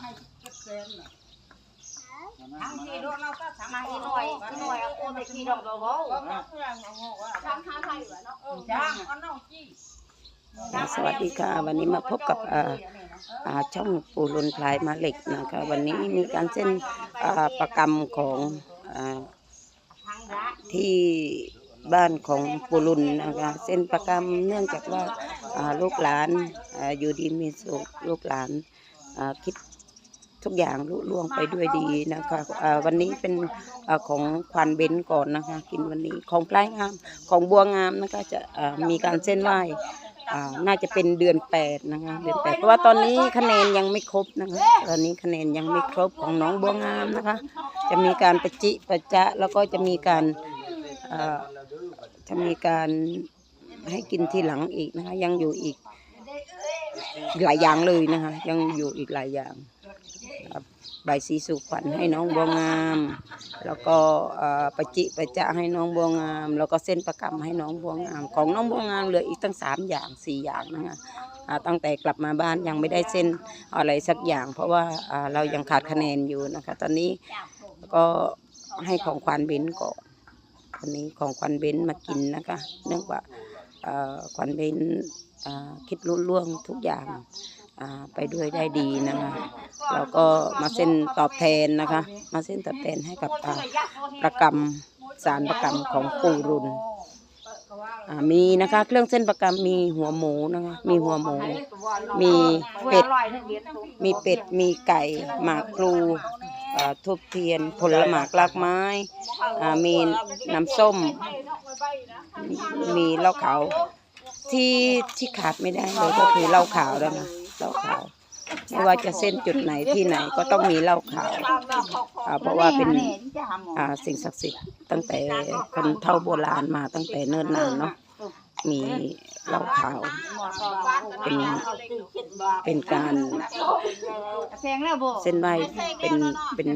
ให้เจ็ดแสนน่ะทางที่รถเราก็สามารถที่หน่อยที่หน่อยเอาโอนไปที่ดอกดอกเขาก็มาเพื่อนเอาหัวว่าทางทางไทยอยู่เนาะจ้างเอาน้องจี้สวัสดีค่ะ วันนี้มาพบกับอ่าอ่าช่องปูรุนพลายมาเหล็กนะคะวันนี้มีการเส้นอ่าประกรรมของอ่าทางร้านที่บ้านของปูรุนนะคะเส้นประกรรมเนื่องจากว่าอ่าลูกหลานอ่าอยู่ดีมีสุขลูกหลานอ่าคิด ทุกอย่างลุล่วงไปด้วยดีนะคะอ่าวันนี้เป็นอาของควันเบนก่อนนะคะ กินวันนี้ของปลายงามของบัวงามนะคะจะอ่ามีการเส้นไหว้อ่าน่าจะเป็นเดือนแปดนะคะเดือนแปดเพราะว่าตอนนี้คะแนนยังไม่ครบนะคะตอนนี้คะแนนยังไม่ครบของน้องบัวงามนะคะ จะมีการประจิประจะแล้วก็จะมีการอ่าจะมีการให้กินทีหลังอีกนะคะ ยังอยู่อีกหลายอย่างเลยนะคะ ยังอยู่อีกหลายอย่างครับ ใบายสีสุขวัญให้น้องบัวงาม แล้วก็ประจิประจะให้น้องบัวงาม แล้วก็เส้นประกำให้น้องบัวงาม ของน้องบัวงามเหลืออีกตั้งสามอย่างสี่อย่างนะคะตั้งแต่กลับมาบ้านยังไม่ได้เส้นอะไรสักอย่าง เพราะว่าเรายังขาดคะแนนอยู่นะคะ ตอนนี้ก็ให้ของควันเบนก่อนตอนนี้ของควันเบนมากินนะคะ เนื่องว่าเอ่อควันเบนคิดรุ่นล่วงทุกอย่าง ไปด้วยได้ดีนะคะแล้วก็มาเส้นตอบแทนนะคะ มาเส้นตอบแทนให้กับประกรรมสารประกรรมของปู่รุนมีนะคะเครื่องเส้นประกรรมมีหัวหมูนะคะมีหัวหมู มีเป็ดมีเป็ดมีไก่หมากพลูทูบเทียนผลหมากลากไม้มีน้ำส้ม มีเหล้าขาวที่ที่ขาดไม่ได้เลยก็คือเหล้าขาวแล้วนะ เหล้าขาว ไม่ว่าจะเส้นจุดไหนที่ไหนก็ต้องมีเหล้าขาวอ่าเพราะว่าเป็นอ่าสิ่งศักดิ์สิทธิ์ตั้งแต่คนเท่าโบราณมาตั้งแต่เนิ่นนานเนาะมีเหล้าขาวเป็นเป็นการแซงแล้วบ่เส้นไหวเป็นเป็น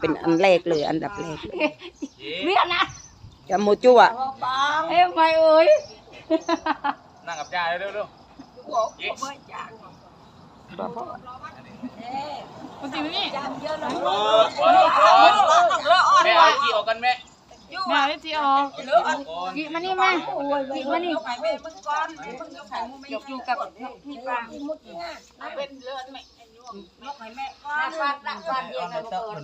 เป็นอันแรกเลยอันดับแรกเลยเวียนนะจะโมจั่วเอ้ยไม่เอ้ยนั่งกับจ้าเร็วเร็ว คนจริงนี่แม่เอาจีออกกันแม่แม่ได้จีออกกิมานี่แมากิมานี่อยู่กับพี่ปางเป็นเลือดไหมยกให้แม่นับฟันนับฟันเย็นนะลูกเอิญ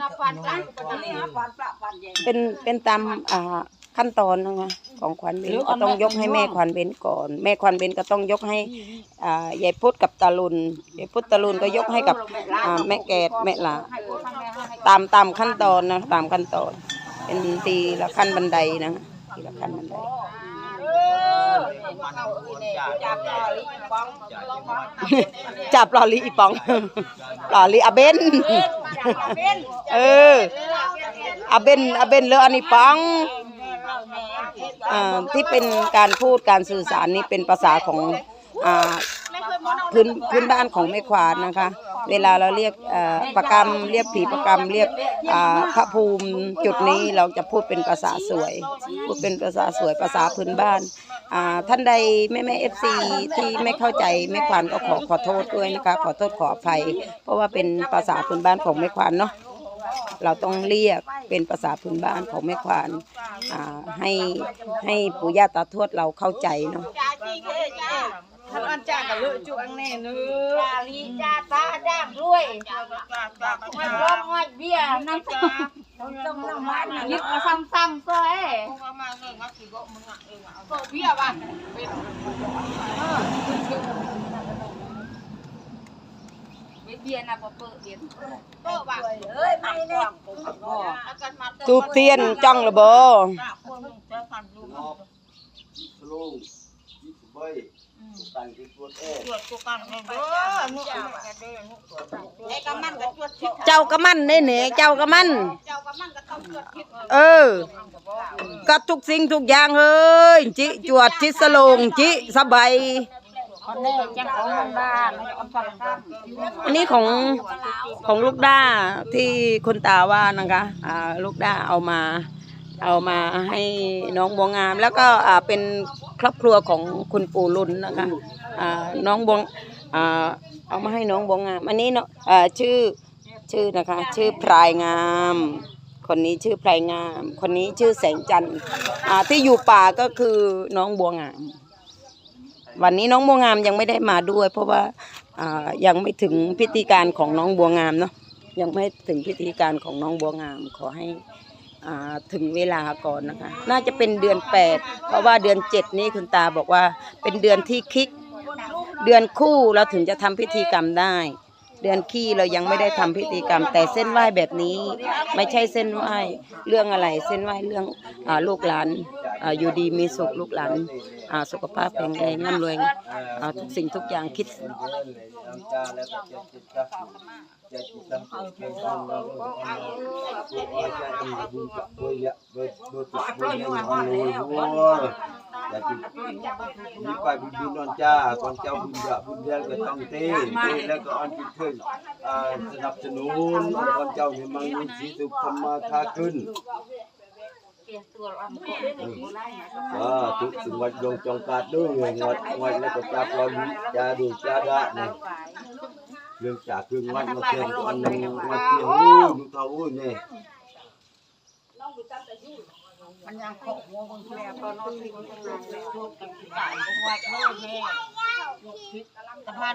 นับฟันกันนี่ฮะฟันประฟันเย็นเป็นเป็นตามอ่าขั้นตอนนะคะ ของขวัญเบนก็ต้องยกให้แม่ขวัญเบนก่อน แม่ขวัญเบนก็ต้องยกให้อ่ายายพุทธกับตาลุนยายพุทธตาลุนก็ยกให้กับอ่าแม่แกดแม่หลาให้กูทั้งแม่ให้ตามตามขั้นตอนนะตามขั้นตอน เป็นทีละขั้นบันไดนะทีละขั้นบันไดจับต่อลิปองจับลอลีอีปองลอลีอาเบนเอออาเบนอาเบนเลออันนี้ปอง อ่าที่เป็นการพูดการสื่อสารนี่เป็นภาษาของอ่าพื้นพื้นบ้านของแม่ควานนะคะ เวลาเราเรียกประกรรมเรียกผีประกรรมเรียกพระภูมิจุดนี้เราจะพูดเป็นภาษาสวย พูดเป็นภาษาสวยภาษาพื้นบ้านท่านใดแม่แม่เอฟซีที่ไม่เข้าใจแม่ควานก็ขอขอโทษด้วยนะคะ ขอโทษขออภัย เพราะว่าเป็นภาษาพื้นบ้านของแม่ควานเนาะ เราต้องเรียกเป็นภาษาพื้นบ้านของแม่ควานอ่าให้ให้ปู่ย่าตาทวดเราเข้าใจเนาะจ้าจีเคจ้าท่านอันจ้ากับลุจุอังแน่เนื้อจ้าลีจ้าตาจ้างด้วยไม่ร้องไม่เบี้ยนั่นจ้าต้องนั่งมันยึดมาซ้ำๆก็เอ้ก็เบี้ยบ้าน เบี้ยนะบ่เปิดเบี้ยเปิดบ้านเอ้ยไม่แน่ทูบเทียนจ้องระเบอลงยี่สิบใบตังค์ที่ตัวเอ๊ไอ้กำมันก็จวดทิศเจ้าก็มันเน่เน่เจ้าก็มันเจ้ากำมันก็ต้องจวดทิศเออก็ทุกสิ่งทุกอย่างเฮ้ยจิจวดจิสลงจิสบาย คนนี้จังของมันบ้านมันฟังกันอันนี้ของของลูกด้าที่คุณตาว่านะคะอ่าลูกด้าเอามา เอามาให้น้องบัวงาม แล้วก็อ่าเป็นครอบครัวของคุณปู่ลุนนะคะอ่าน้องบัวอ่าเอามาให้น้องบัวงาม อันนี้เนาะอ่าชื่อชื่อนะคะ ชื่อพรายงามคนนี้ชื่อพรายงาม คนนี้ชื่อแสงจันทร์อ่าที่อยู่ป่าก็คือน้องบัวงาม วันนี้น้องบัวงามยังไม่ได้มาด้วย เพราะว่ายังไม่ถึงพิธีการของน้องบัวงามเนาะยังไม่ถึงพิธีการของน้องบัวงาม ขอให้ถึงเวลาก่อนนะคะ น่าจะเป็นเดือนแปดเพราะว่าเดือนเจ็ดนี้คุณตาบอกว่าเป็นเดือนที่คลิก เดือนคู่เราถึงจะทำพิธีกรรมได้ เดือนขี้เรายังไม่ได้ทำพิธีกรรม แต่เส้นไหว้แบบนี้ไม่ใช่เส้นไหว้เรื่องอะไร เส้นไหว้เรื่องอาลูกหลานอาอยู่ดีมีสุขลูกหลานอ่าสุขภาพแข็งแรงร่ำรวยอ่าทุกสิ่งทุกอย่างคิด มีไปบุญบุญนอนจ้าก่อนเจ้าบุญยะบุญเดือนก็ต้องเต้เต้แล้วก็อันขึ้นขึ้นสนับสนุนก่อนเจ้าให้มังมีสีสุขธรรมาคาขึ้นอ่าทุกสิ่งวัดยงจงกาดด้วยงวดงวดแล้วก็จับเราจาดูจาดะนี่เรื่องจากเรื่องวัดมาเทียนกันนึงมาเทียนอู้ดูเท่าอู้นี่ มันยังขบหัวคนแก่ตอนนอนที่คนแก่ทุกข์จ่ายจังหวัดโน่นแม่สะพาน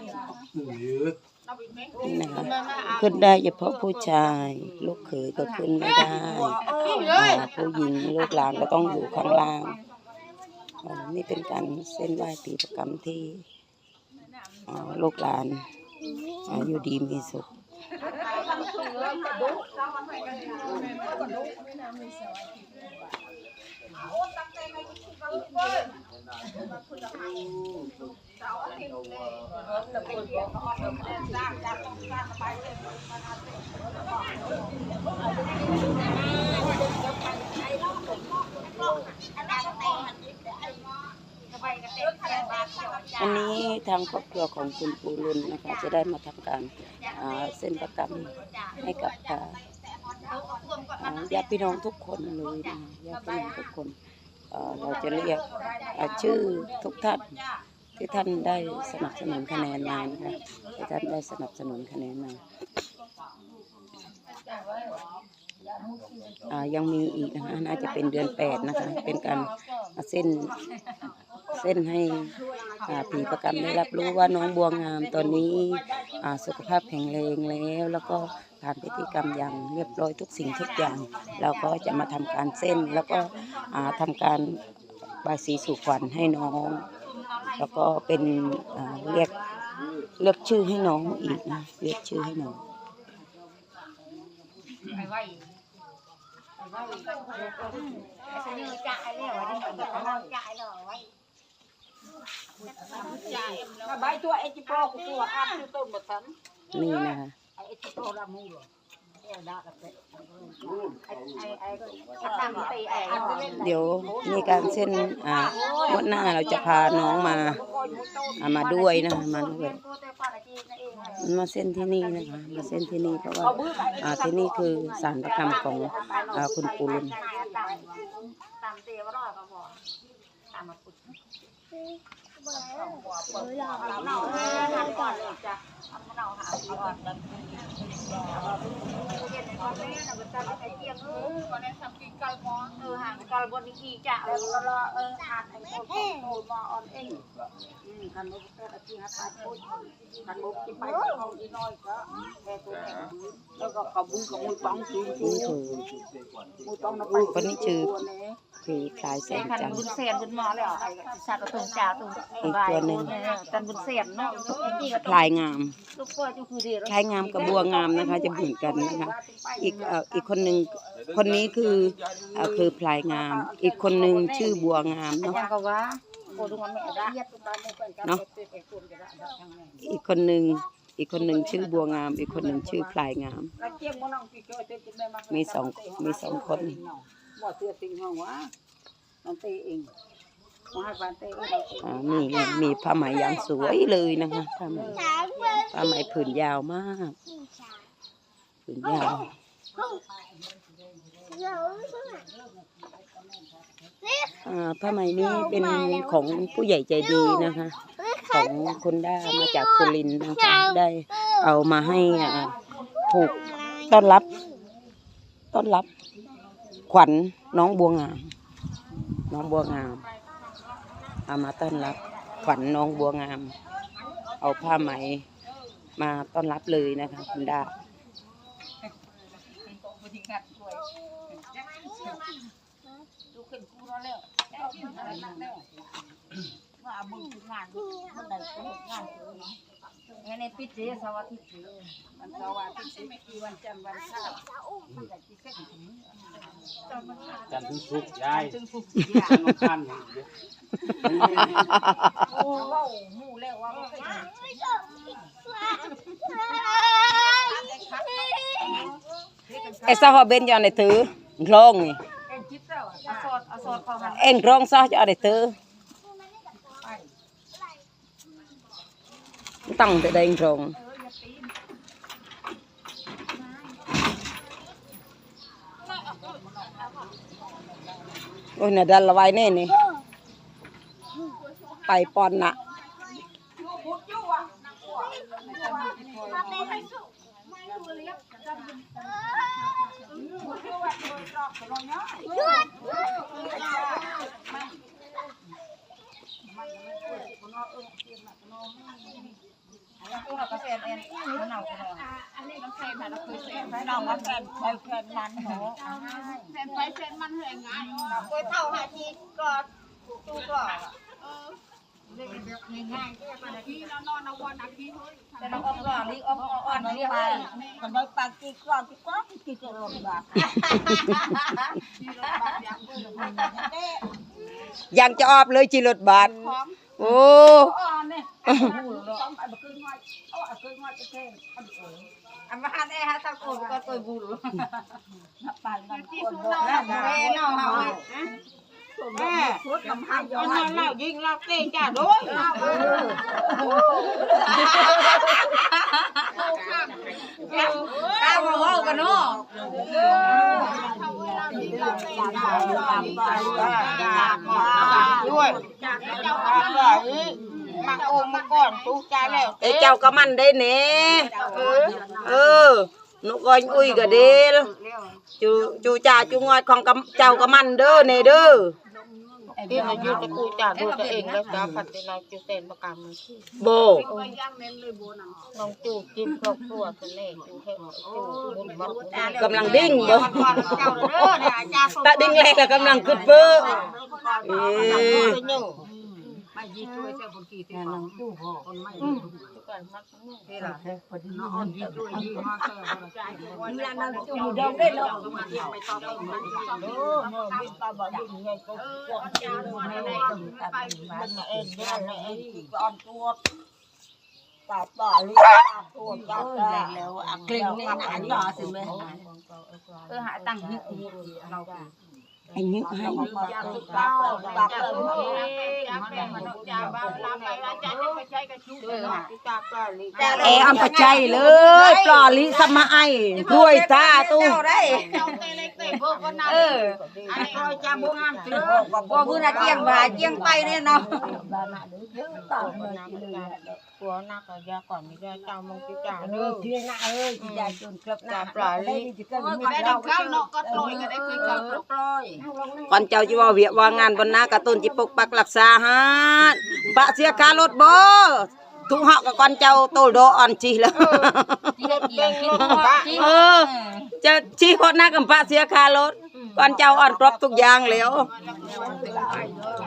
หรือนี่นะคะขึ้นได้เฉพาะผู้ชาย ลูกเขยก็ขึ้นไม่ได้ผู้หญิงลูกหลานก็ต้องอยู่ข้างล่างนี่เป็นการเส้นไหว้ปีประกรรมที่ลูกหลานอยู่ดีมีสุข อันนี้ทางครอบครัวของคุณปูรุนนะคะ จะได้มาทำการเส้นประกรรมให้กับญาติพี่น้องทุกคนเลยนะญาติพี่น้องทุกคน เราจะเรียกชื่อทุกท่านที่ท่านได้สนับสนุนคะแนนมานะคะที่ท่านได้สนับสนุนคะแนนมาอ่ายังมีอีกนะคะน่าจะเป็นเดือนแปดนะคะเป็นการเส้นเส้นให้ผีประกรรมได้รับรู้ว่าน้องบัวงามตอนนี้สุขภาพแข็งแรงแล้ว แล้วก็ ผ่านพิธีกรรมอย่างเรียบร้อยทุกสิ่งทุกอย่าง เราก็จะมาทำการเส้นแล้วก็อ่าทำการบายสีสู่ขวัญให้น้อง แล้วก็เป็นเรียกเลือกชื่อให้น้องอีกนะเรียกชื่อให้น้องไปไหวไอจ่ายแล้วไว้จ่ายแล้วใบตัวเอจิโปกูตัวอัพตัวต้นหมดทั้งนี่นะคะ ไอเอจิโปละมูเหรอเออได้แล้วไอไอไอก็ตั้งตีไอเดี๋ยวมีการเส้นอ่างวดหน้าเราจะพาน้องมาอ่ามาด้วยนะคะมาด้วยมาเส้นที่นี่นะคะมาเส้นที่นี่เพราะว่าอ่าที่นี่คือสารประกรรมของอ่าคุณปูรุนตามเว่ารอดก็พอตามมาปุดเราทำก่อนเลยจ้ะทราหาก่อนแบบเย็นในความแม่น่ะก็จะไปเตียงเออวันนี้ทำกินกลมอนเออห่างกลบนอีจ้ะเออรอเอออ่านไอ้โตโตมาออนเองอืมคันมุกเตอที่หาตาพูดคันมุกที่ไปห้องอีน้อยก็แค่ตัวเองแล้วก็ขบุ้งกับมือป้องจูงจูนี่คือมือป้องนะไปคนนี้ชื่อคือพลายแสเสียงคันจันทบุญร์เสียนบุญหมอแล้วไอ้สัตว์ตัวจ่าตัวตันบุญเสียนเนาะพลายงามลูกเปิดก็คือดีพลายงามกับบัวงามนะคะ จะเหมือนกันนะคะ อีกอีกคนหนึ่งคนนี้คือคือพลายงาม อีกคนหนึ่งชื่อบัวงามเนาะเนาะอีกคนหนึ่งอีกคนหนึ่งชื่อบัวงาม อีกคนหนึ่งชื่อพลายงาม มีสองมีสองคนบ่เสียติงห้องว่ามันเตเองมาให้บ้านเตเองอ่านี่ไงมีผ้าไหมอย่างสวยเลยนะคะผ้าไหม ผ้าไหมผืนยาวมาก ผืนยาว อ่าผ้าไหมนี้เป็นของผู้ใหญ่ใจดีนะคะ ของคุณด้ามาจากสุรินทร์นะคะ ได้เอามาให้ผูกต้อนรับ ต้อนรับ ขวัญน้องบัวงาม น้องบัวงาม เอามาต้อนรับขวัญน้องบัวงาม เอาผ้าไหม มาต้อนรับเลยนะคะคุณด้าว่ามึงงานมันได้งานงานในปิดเสียสวัสดิ์เสียมันสวัสดิ์เสียกี่วันจันทร์วันเสาร์มันได้กี่เส้นจันทร์ถึงศุกร์ยายจึงผูกจันทร์อังคารเนี่ยเดี๋ยวโอ้ว้าวหมู่แล้วว่าไม่เคย ไอ้ซอฮอเบนจะเอาไหนถือลองนี่เอ็งร้อาสอดเอาสอดเข้ามาเอ็งซอจะเอาไหนถือตั้งแต่ใดเอ็งคลองโอ้ยน่ะดันละไว้แน่นี่ไปปอนน่ะ ตัวเราก็เส้นเอ็นมันเอาก็ ได้อันนี้มันเส้นเราเคยเส้นเรามันเส้นใช้แค่มันเหรอเส้นไปเส้นมันเหนื่อยง่ายเคยเท่าหาทีก็ตู้ก็ง่ายๆก็ไปที่เรานอน ย์แต่เราอ้อมก่อนนี่อ้อมอ่อนนี่ไปคนไปปากกีก่อนกีก่อนกีก่อนบ้ายังจะออบเลยจิรถบาทโอ้อันว่า แน่ฮะถ้าโกรธก็ตัวบุญไปนั่นคนบอกแล้วแม่น้องเฮาแม่พูดคำพายย้อนเรายิงเราเต้จ้าด้วยก้าวหัวกันเนาะด้วยมาโอมมาก่อนตู้ใจแล้วไอ้เจ้าก็มันได้เน่เออนกอ้อยอุ้ยก็เดลจูจูจ่าจูงอยของเจ้าก็มันเด้อเน่เด้อ ที่เราอยู่ตะกูจ่าดูตัวเองแล้วจ้าพัดเราจูเต้นประกรรมโบน้องจูกินครอบครัวตัวเล็กจูให้จูบุญบัตรกำลังดิ้งบ่เจ้าเด้อเนี่ยจ้าตะดิ้งแรกก็กำลังขึ้นเบ้อเออไม่ยีช่วยเจ้าบุญกีที่น้องจูพ่อคนไม่ก่อนมักนี่ล่ะพอดีน้องยีช่วยยีมาเจอวันนี้เราจูเดิมได้เนาะไม่ ต้องไปอเข่าบ่ดิ้งไงก็ก่อนจ้าไม่ได้ถึงไปมันเองเนี่ยเองก่อนตัวตาต่อลีตัวจับแล้วอะกลิ่นนี่หนาจ่อสิแม่เออหาตั้งยึดเรา ไอ้นึกให้เอออันประใจเลยปลอลิสมาไอ้กล้วยตาตู้เอออันนี้ก็จะบุงามเสือบ่บุญเจียงบ่าเจียงไปเนี่ยเนาะหัวนักยาก่อนมีเจ้ามงจิจ่าเด้อเที่ยงน่ะเอ้ยจิจ่าจนกลับหน้าปลาลีจิก็มีเราเข้าเนาะก็ปล่อยก็ได้เคยกลับปล่อยก่อนเจ้าจะว่าเวียว่างานบนนากระตุนจิปกปักรักษาฮะปะเสียการรถบ่ทุกหอกกับก่อนเจ้าโตโดอ่อนจีแล้วที่ได้เกียงคิดว่าเออจะชี้โคตรหน้ากับปะเสียคารถก่อนเจ้าอ่อนครบทุกอย่างแล้ว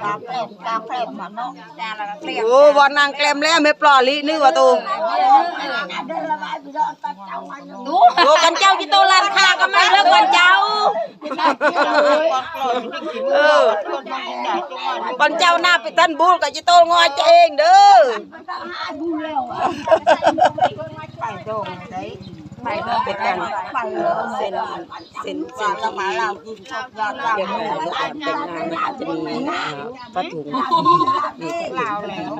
ตาแผลตาแผลมาเนาะตาละแผลโอ้บอนนางแกลมแล้วไม่ปลอลินึกว่าตูโอ้กันเจ้าจิโตลาน คาก็ไม่เลิกกันเจ้าเออก่อนเจ้าหน้าไปท่านบูลกับจิโตงอยเองเด้อไปโดงได้ไปเลิกเป็นกันเซ็นเซ็นเซ็นที่มาเรากินชอบยอดเราเดี๋ยวให้เราแต่งงานนะคะจะมีอ่าผ้าถุงมีผ้าถุงเราแล้ว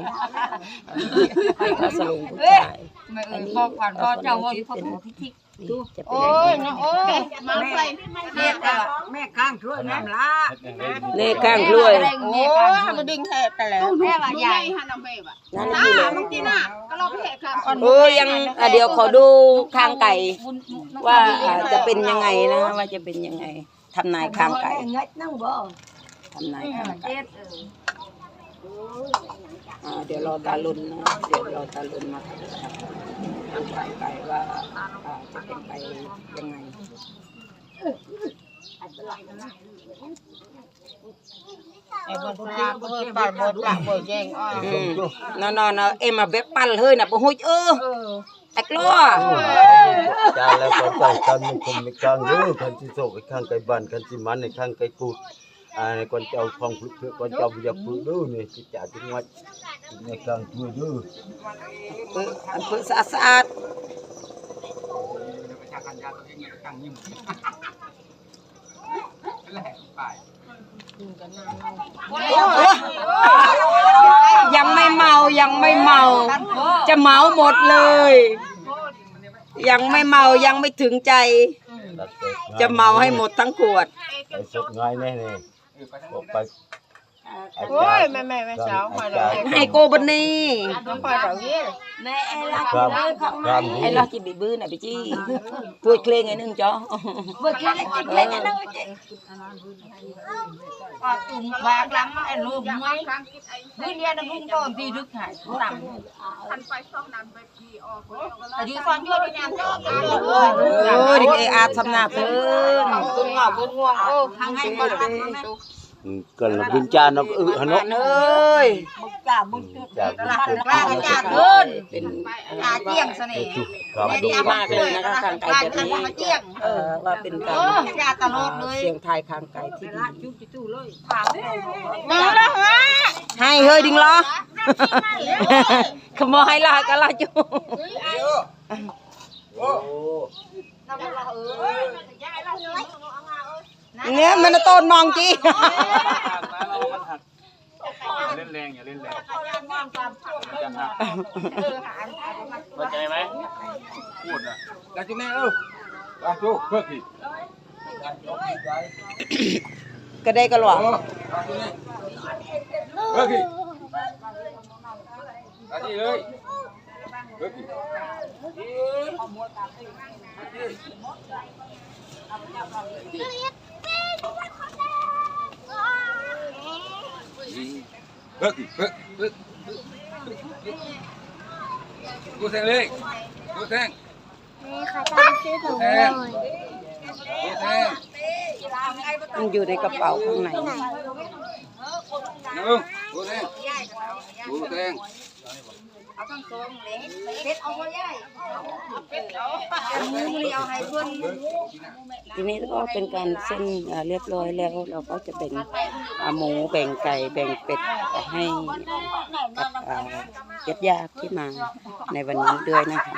ผ้าสลุงผู้ชายไม่เออพ่อก่อนพ่อเจ้าว่าพ่อพิธี จะเป็นโอ้ยน้องโอ้ยมาใส่แม่ก็แม่ข้างช่วยน้ำลาเลขข้างกล้วยโอ้ยมาดึงแทบไปแล้วแม่ว่าใหญ่นั่นคือเลยเมื่อกี้น่ะก็เราไปแหกครับเออยังอะเดี๋ยวขอดูข้างไก่ ว่าอ่าจะเป็นยังไงนะว่าจะเป็นยังไงทำนายข้างไก่งัดนั่งบ่ทำนายข้างไก่อ่าเดี๋ยวรอตาลุนนะเดี๋ยวรอตาลุนมา ดูข้างไก่ว่าอ่าจะเป็นไปยังไงไอ้คนที่เพิ่นปาดบดหลักบดแยงอ้ออืมนอนนๆเอ็มมาเว็บปั้นเฮ้ยน่ะบ่ฮู้เออไอ้กลัวจาแล้วก็ใจกันมันคงไม่ข้างเด้อคันสิโศกไอ้ข้างไก่บ้านคันสิมันไอ้ข้างไก่กูด อ่าในคนเจ้าของพลุกเพื่อคนเจ้าบ่อยากปลูกเด้อนี่สิจ่าจังหวัดในข้างตัวเด้อเอออันเพิ่นสะอาดสะอาดยังไม่เมายังไม่เมา จะเมาหมดเลย ยังไม่เมายังไม่ถึงใจ จะเมาให้หมดทั้งขวดไปสดง่ายแน่ๆ บอกไปอา โอ้จารยย์แม่แม่แม่สาวอามาจารแล้ย์วให้โกบันนี่ต้องคอยต่อยี่แม่เอลักครับครับไอ้ลาจิบีบื้อน่ะพี่จี้พูดเคลงไอ้นึงจ้อเมื่อกี้กินเล็กนั่งก็ตุ่มบางล้ำไอ้ลูกมวยนี่เนี่ยนะพุ่งต้นที่ดึกหายต่ำทันไปช่องนั้นไปพี่ออกแต่ดีซอนยั่วดีงานก็เออเออดิไออาทำหน้าเพิ่นบุญงอกบุญง่วงโอ้ทางให้ก่อนอืม ก็ละบุญจานเนาะเออหนอันเอ้ยจ้าบุญจุด จากบุญเกิดกล้ากระจาดเดิน เป็นกาเจียงเสน่ห์ครับดีมากเลยนะคะข้างไก่แบบนี้เจียงเออว่าเป็นการโอ้ยาตลอดเลยเสียงทายข้างไก่ที่ดีจุดจู่เลยมาแล้วฮะ ให้เฮ้ยดิงล้อ ขโมยให้ลากะลาจูโอ้ เนี่ยมันน่ะต้นมองจีเล่นแรงอย่าเล่นแรงจะหักเข้าใจไหมพูดอะได้จุ๊แม่เออได้จุ๊เพื่อผิดก็ได้ก็หลวงเพื่อผิดได้ที่เลยเพื่อผิดเกูแทงเลยกูแทงนี่ค่ะตามชื่อผมแทเลงยกูแทงมันอยู่ในกระเป๋าข้างในหนึ่งกูแทงกูแทง เพชรเลยเต็มเอาไว้ย่ายเพชรเอาหมือเอาให้เพิ่นทีนี้ก็เป็นการเส้นเรียบร้อยแล้วเราก็จะแบ่งอ่าหมูแบ่งไก่แบ่งเป็ดให้กับญาติญาติที่มาในวันนี้ด้วยนะคะ